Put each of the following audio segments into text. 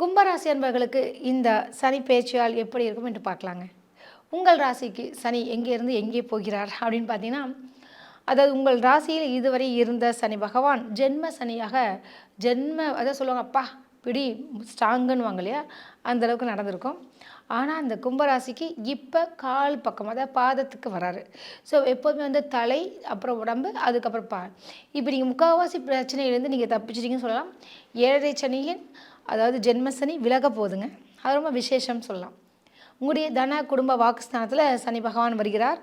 கும்பராசி அன்பர்களுக்கு இந்த சனி பேச்சியால் எப்படி இருக்கும் என்று பார்க்கலாங்க. உங்கள் ராசிக்கு சனி எங்கேருந்து எங்கே போகிறார் அப்படின்னு பார்த்தீங்கன்னா அதாவது உங்கள் ராசியில் இதுவரை இருந்த சனி பகவான் ஜென்ம சனியாக ஜென்ம அதான் சொல்லுவாங்க அப்பா பிடி ஸ்ட்ராங்குன்னு இல்லையா? அந்த அளவுக்கு நடந்திருக்கும். ஆனால் அந்த கும்பராசிக்கு இப்போ கால் பக்கம் அதாவது பாதத்துக்கு வராரு. ஸோ எப்போதுமே வந்து தலை அப்புறம் உடம்பு அதுக்கப்புறம் பா இப்போ நீங்கள் முக்கால்வாசி பிரச்சனையிலேருந்து நீங்கள் தப்பிச்சிட்டிங்கன்னு சொல்லலாம். ஏழரை சனியின் அதாவது ஜென்மசனி விலக போகுதுங்க. அது ரொம்ப விசேஷம் சொல்லலாம். உங்களுடைய தன குடும்ப வாக்குஸ்தானத்தில் சனி பகவான் வருகிறார்.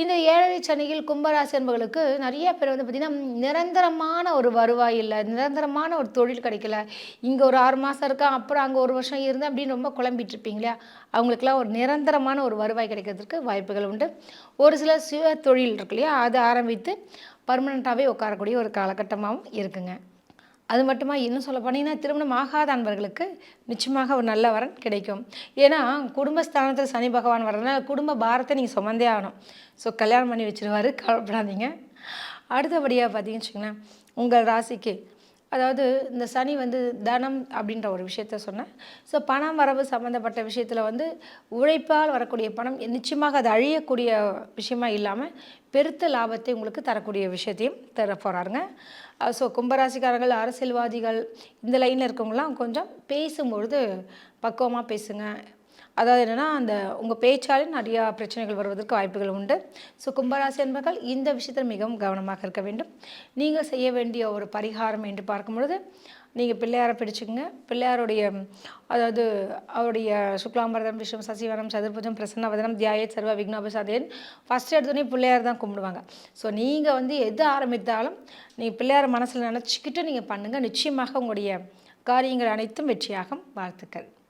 இந்த ஏழரை சனியில் கும்பராசி என்பவர்களுக்கு நிறைய பேர் வந்து பார்த்திங்கன்னா நிரந்தரமான ஒரு வருவாய் இல்லை நிரந்தரமான ஒரு தொழில் கிடைக்கல. இங்கே ஒரு ஆறு மாதம் இருக்கா அப்புறம் அங்கே ஒரு வருஷம் இருந்து அப்படின்னு ரொம்ப குழம்பிட்டு இருப்பீங்களா இல்லையா? அவங்களுக்குலாம் ஒரு நிரந்தரமான ஒரு வருவாய் கிடைக்கிறதுக்கு வாய்ப்புகள் உண்டு. ஒரு சில சுய தொழில் இருக்கு இல்லையா அதை ஆரம்பித்து பர்மனண்ட்டாகவே உட்காரக்கூடிய ஒரு காலகட்டமாகவும் இருக்குங்க. அது மட்டுமா இன்னும் சொல்ல போனீங்கன்னா திருமணம் ஆகாத அன்பர்களுக்கு நிச்சயமாக ஒரு நல்ல வரன் கிடைக்கும். ஏன்னா குடும்பஸ்தானத்தில் சனி பகவான் வர்றதுனால குடும்ப பாரத்தை நீங்கள் சுமந்தே ஆகணும். ஸோ கல்யாணம் பண்ணி வச்சுருவாரு கவலைப்படாதீங்க. அடுத்தபடியாக பார்த்தீங்கன்னு வச்சுக்கோங்களேன் உங்கள் ராசிக்கு அதாவது இந்த சனி வந்து தனம் அப்படின்ற ஒரு விஷயத்த சொன்னேன் ஸோ பணம் வரவு சம்மந்தப்பட்ட விஷயத்தில் வந்து உழைப்பால் வரக்கூடிய பணம் நிச்சயமாக அது அழியக்கூடிய விஷயமா இல்லாமல் பெருத்த லாபத்தை உங்களுக்கு தரக்கூடிய விஷயத்தையும் தர போகிறாருங்க ஸோ கும்பராசிக்காரர்கள் அரசியல்வாதிகள் இந்த லைனில் இருக்கவங்களாம் கொஞ்சம் பேசும்பொழுது பக்குவமாக பேசுங்க. அதாவது என்னென்னா அந்த உங்கள் பேச்சாலே நிறையா பிரச்சனைகள் வருவதற்கு வாய்ப்புகள் உண்டு. ஸோ கும்பராசி என்பர்கள் இந்த விஷயத்தில் மிகவும் கவனமாக இருக்க வேண்டும். நீங்கள் செய்ய வேண்டிய ஒரு பரிகாரம் என்று பார்க்கும் பொழுது நீங்கள் பிள்ளையாரை பிடிச்சிக்கங்க. பிள்ளையாருடைய அதாவது அவருடைய சுக்லாம்பரதம் விஷ்ணு சசிவனம் சதுர்புஜம் பிரசன்னவதனம் தியாய சர்வ விக்னோபசாதேன் ஃபஸ்ட் எடுத்தோடனே பிள்ளையார் தான் கும்பிடுவாங்க. ஸோ நீங்கள் வந்து எது ஆரம்பித்தாலும் நீங்கள் பிள்ளையார் மனசில் நினச்சிக்கிட்டு நீங்கள் பண்ணுங்கள் நிச்சயமாக உங்களுடைய காரியங்கள் அனைத்தும் வெற்றியாகும். வாழ்த்துக்கள்.